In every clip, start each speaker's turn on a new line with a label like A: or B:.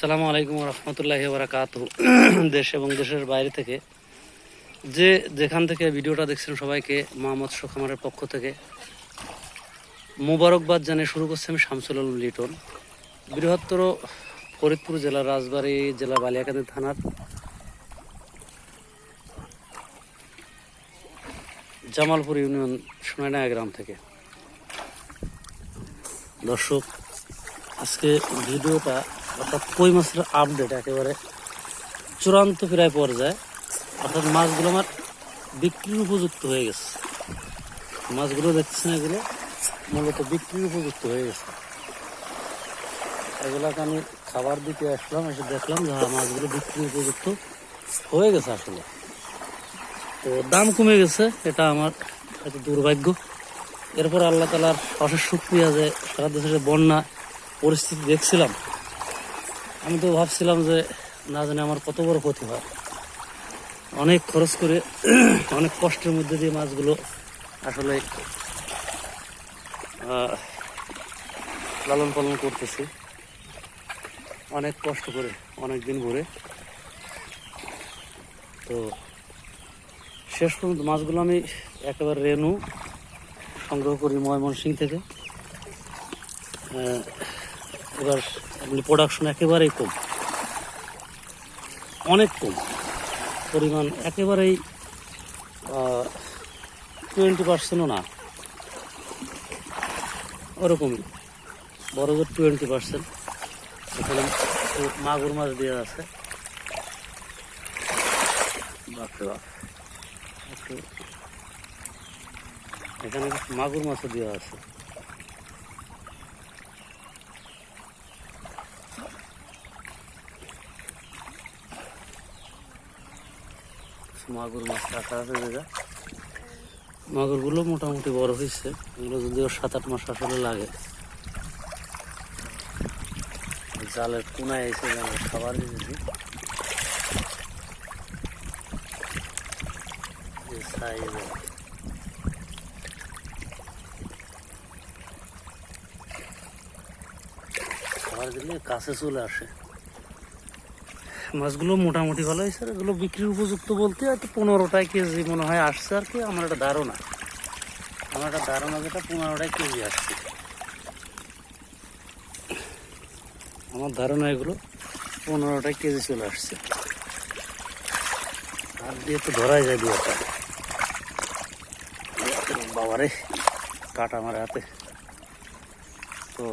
A: আসসালামু আলাইকুম রহমতুল্লাহ বারাকাত দেশ এবং দেশের বাইরে থেকে যে যেখান থেকে ভিডিওটা দেখছেন সবাইকে মোহাম্মদ সুখামারের পক্ষ থেকে মোবারকবাদ জানিয়ে শুরু করছি আমি শামসুল লিটন, বৃহত্তর ফরিদপুর জেলার রাজবাড়ী জেলার বালিয়াকান্দি থানার। জামালপুর ইউনিয়ন সোনাডাঙ্গা গ্রাম থেকে। দর্শক, আজকে ভিডিওটা অর্থাৎ কই মাছের আপডেট একেবারে চূড়ান্ত প্রায় পর্যায়ে। অর্থাৎ মাছগুলো আমার বিক্রির উপযুক্ত হয়ে গেছে। মাছগুলো দেখছেন এগুলো? মূলত বিক্রির উপযুক্ত হয়ে গেছে। এগুলাকে আমি খাবার দিতে আসলাম এসে দেখলাম যে হ্যাঁ, মাছগুলো বিক্রির উপযুক্ত হয়ে গেছে আসলে। তো দাম কমে গেছে এটা আমার একটা দুর্ভাগ্য। এরপর আল্লাহ তালার অশেষ শুক্রিয়া যে সারা দেশে যে বন্যা পরিস্থিতি দেখছিলাম। আমি তো ভাবছিলাম যে না জানি আমার কত বড় ক্ষতি হয়। অনেক খরচ করে, অনেক কষ্টের মধ্যে দিয়ে মাছগুলো আসলে লালন পালন করতেছি। অনেক কষ্ট করে, অনেক দিন ভরে। তো শেষ পর্যন্ত মাছগুলো আমি একেবারে রেনু সংগ্রহ করি ময়মনসিং থেকে। এবার এমনি প্রোডাকশন একেবারেই কম। অনেক কম। পরিমাণ একেবারেই টোয়েন্টি পার্সেন্টও না। ওরকমই। বড় জোর টোয়েন্টি পার্সেন্ট এখানে মাগুর মাছ দেওয়া আছে। এখানে মাগুর মাছও দেওয়া আছে। মাগুর মাছ রাখা আছে যেটা মাগুরগুলো মোটামুটি বড় হয়েছে। এগুলো যদিও সাত আট মাস আসলে লাগে। জালের কোনায় এসে জালের খাবার দিয়েছি খাবার দিলে কাছে চলে আসে। মাছগুলো মোটামুটি ভালো হয়েছে। আর এগুলো বিক্রির উপযুক্ত বলতে হয়তো পনেরোটায় কেজি মনে হয় আসছে আর কি। আমার একটা ধারণা। আমার একটা ধারণা যেটা পনেরোটায় কেজি আসছে। আমার ধারণা এগুলো পনেরোটায় কেজি চলে আসছে। আর দিয়ে তো ধরাই যায় দুটা বাবারে, কাটা আমার হাতে। তো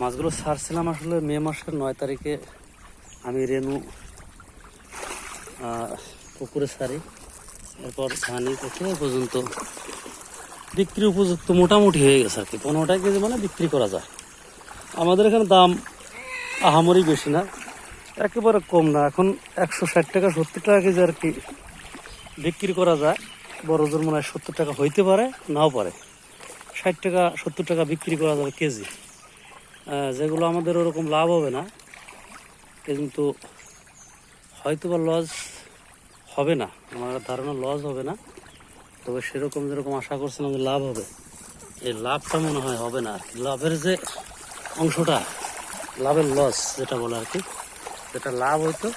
A: মাছগুলো ছাড়ছিলাম আসলে মে মাসের নয় তারিখে আমি রেনু পুকুরে ছাড়ি। এরপর ধানি থেকে পর্যন্ত বিক্রি উপযুক্ত মোটামুটি হয়ে গেছে আর কি। পনেরোটা কেজি মানে বিক্রি করা যায়। আমাদের এখানে দাম আহামরি বেশি না, একেবারে কম না। এখন একশো ষাট টাকা, সত্তর টাকা কেজি আর কি বিক্রি করা যায়। বড় জোর মনে হয় সত্তর টাকা হইতে পারে, নাও পারে। ষাট টাকা, সত্তর টাকা বিক্রি করা যাবে কেজি। যেগুলো আমাদের ওরকম লাভ হবে না, কিন্তু হয়তো বা লস হবে না। আমার ধারণা লস হবে না, তবে সেরকম যেরকম আশা করছিলাম যে লাভ হবে। এই লাভটা মনে হয় হবে না আর কি। লাভের যে অংশটা, লাভের লস যেটা বলে আর কি, যেটা লাভ হইতো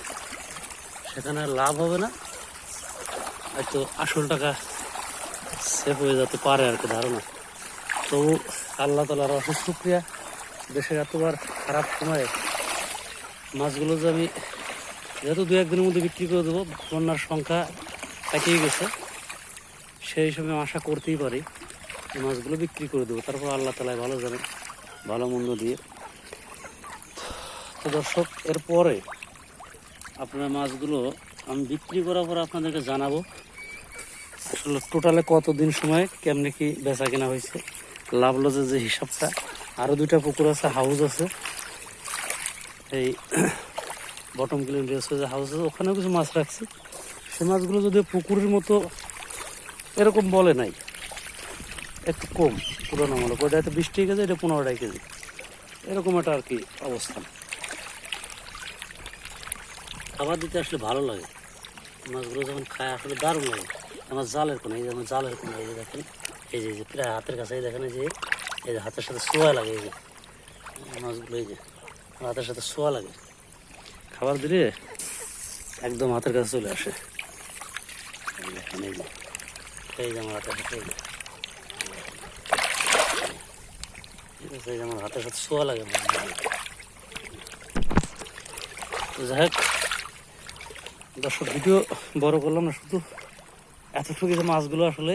A: সেখানে লাভ হবে না। হয়তো আসল টাকা সেভ হয়ে যেতে পারে আর কি ধারণা। তবু আল্লাহ তালার অশেষ শুক্রিয়া। দেশের এতবার খারাপ সময়ে মাছগুলো যে আমি যেহেতু দু একদিনের মধ্যে বিক্রি করে দেবো, বন্যার সংখ্যা কাটিয়ে গেছে। সেই হিসাবে আশা করতেই পারি মাছগুলো বিক্রি করে দেবো। তারপর আল্লাহ তালায় ভালো জানে, ভালো মন্দ দিয়ে। তো দর্শক, এরপরে আপনার মাছগুলো আমি বিক্রি করার পর আপনাদেরকে জানাব, আসলে টোটালে কতদিন সময়, কেমনে কি বেচা কেনা হয়েছে, লাভ লসের যে হিসাবটা। আরও দুইটা পুকুর আছে হাউস আছে। এই বটম ক্লিন হাউস আছে ওখানেও কিছু মাছ রাখছি। সে মাছগুলো যদি পুকুরের মতো এরকম বলে নাই, একটু কম, তুলনামূলক। ওটা হয়তো বিশ টাকা কেজি, এটা পনেরোটাই কেজি। এরকম একটা আর কি অবস্থান খাবার দিতে আসলে ভালো লাগে। মাছগুলো যখন খায়, আসলে দারুণ লাগে। আমার জালের কোনো, এই যে আমার জালের কোনো, এই যে দেখেন, এই যে প্রায় হাতের কাছে দেখেন যে এই যে হাতের সাথে সোয়া লাগে, এই যে। মাছগুলো, এই যে। হাতের সাথে শোয়া লাগে। খাবার দিলে একদম হাতের কাছে চলে আসে। এই যে। আমার হাতের সাথে, এই যে। আমার হাতের সাথে শোয়া লাগে যাই হোক, দর্শক, ভিডিও বড় করলাম না, শুধু এতটুকু যে মাছগুলো আসলে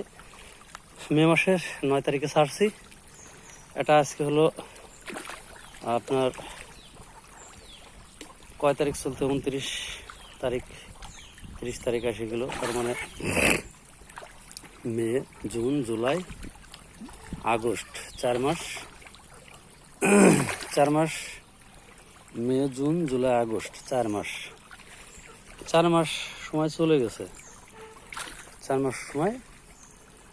A: মে মাসের নয় তারিখে ছাড়ছি। এটা আজকে হলো আপনার কয় তারিখ চলতে উনত্রিশ তারিখ, তিরিশ তারিখ আসে গেল। তার মানে মে, জুন, জুলাই, আগস্ট, চার মাস। চার মাস, মে, জুন, জুলাই, আগস্ট, চার মাস। চার মাস সময় চলে গেছে। চার মাস সময়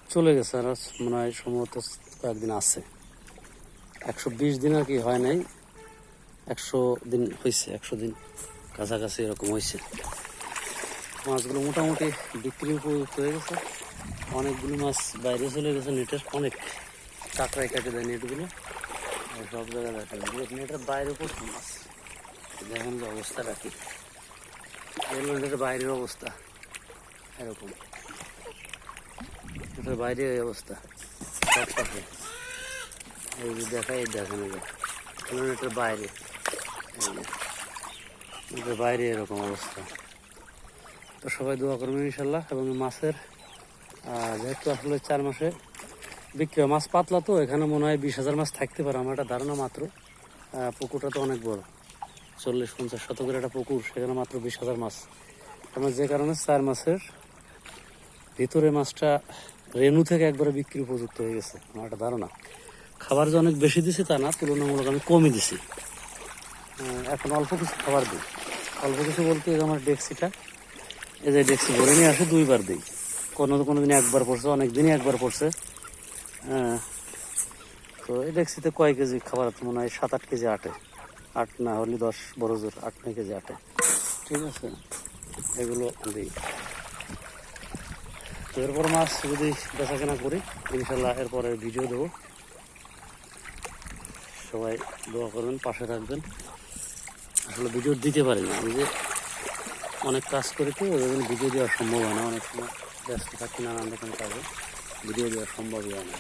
A: চলে গেছে। আর মনে হয় সম্ভবত কয়েকদিন আছে। একশো বিশ দিন আর কি হয় নাই। একশো দিন হয়েছে একশো দিন কাছাকাছি এরকম হয়েছে মাছগুলো মোটামুটি বিক্রি উপযুক্ত হয়ে গেছে। অনেকগুলো মাছ বাইরে চলে গেছে, নেটের অনেক কাঁকড়ায় কেটে দেয় নেটগুলো। সব জায়গায় দেখা যায়। নেটের বাইরে প্রচুর মাছ। দেখেন যে অবস্থা রাখি এগুলো নেটের বাইরের অবস্থা। এরকম। নেটের বাইরে অবস্থা। সব পাশে এই যে দেখাই এই দেখেন যে। বাইরে। বাইরে এরকম অবস্থা। তো সবাই দোয়া করবেন ইনশাল্লাহ, এবং মাছের যেহেতু আসলে চার মাসে বিক্রি হয়। মাছ পাতলা তো, এখানে মনে হয় বিশ হাজার মাছ থাকতে পারে, আমার একটা ধারণা মাত্র। পুকুরটা তো অনেক বড়। চল্লিশ, পঞ্চাশ শতকের একটা পুকুর, সেখানে মাত্র বিশ হাজার মাছ। আমার যে কারণে চার মাসের ভিতরে মাছটা রেনু থেকে একবারে বিক্রি উপযুক্ত হয়ে গেছে, আমার একটা ধারণা। খাবার যে অনেক বেশি দিছি তা না, তুলনামূলক আমি কমই দিছি। এখন অল্প কিছু খাবার দিই। অল্প কিছু বলতে আমার ডেক্সিটা, এই যে ডেক্সি ভরে নিয়ে আসে, দুইবার দিই। কোনো কোনো দিন একবার পড়ছে, অনেক দিনই একবার পড়ছে। তো এই ডেক্সিতে কয় কেজি খাবার মনে হয়? সাত আট কেজি আটে। আট না হলে দশ, বড় জোর, আট নয় কেজি আটে। ঠিক আছে? এগুলো দিই। তো এরপর মাছ যদি বেচা কেনা করি, ইনশাল্লাহ এরপরে ভিডিও দেবো। সবাই দোয়া করবেন, পাশে থাকবেন। আসলে ভিডিও দিতে পারি না। আমি যে অনেক কাজ করি তো, ওই ভিডিও দেওয়া সম্ভব হয় না। অনেক সময় ব্যস্ত থাকি, নানান রকম কাজে। ভিডিও দেওয়া সম্ভবই হয় না।